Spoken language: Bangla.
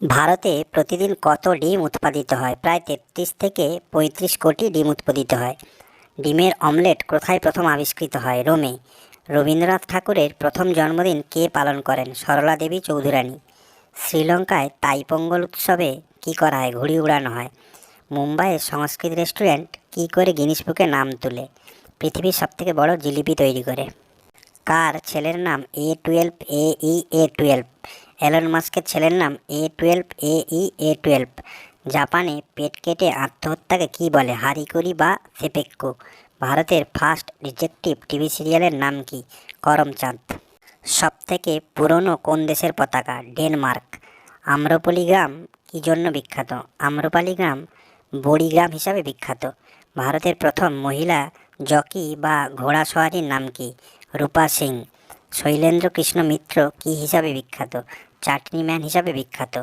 ভারতে প্রতিদিন কত ডিম উৎপাদিত হয়? প্রায় তেত্রিশ থেকে পঁয়ত্রিশ কোটি ডিম উৎপাদিত হয়। ডিমের অমলেট কোথায় প্রথম আবিষ্কৃত হয়? রোমে। রবীন্দ্রনাথ ঠাকুরের প্রথম জন্মদিন কে পালন করেন? সরলা দেবী চৌধুরানী। শ্রীলঙ্কায় তাইপোঙ্গল উৎসবে কী করা হয়? ঘুড়ি উড়ানো হয়। মুম্বাইয়ের সংস্কৃত রেস্টুরেন্ট কী করে গিনিস বুকে নাম তুলে? পৃথিবীর সবথেকে বড় জিলিপি তৈরি করে। কার ছেলের নাম A twelve A E A twelve Elon মাস্কের ছেলের নাম A twelve, A E, A twelve. জাপানে পেট কেটে আত্মহত্যাকে কী বলে, হারিকরি বা সেপেক্কু? ভারতের ফার্স্ট ডিটেকটিভ টিভি সিরিয়ালের নাম কি? করমচাঁদ। সবথেকে পুরনো কোন দেশের পতাকা? ডেনমার্ক। আম্রপলি গ্রাম কী জন্য বিখ্যাত? আম্রপালি গ্রাম বড়ি গ্রাম হিসাবে বিখ্যাত। ভারতের প্রথম মহিলা জকি বা ঘোড়া সওয়ারির নাম কি? রূপা সিং। শৈলেন্দ্র কৃষ্ণ মিত্র কী হিসাবে বিখ্যাত? চাটনি ম্যান হিসাবে বিখ্যাত।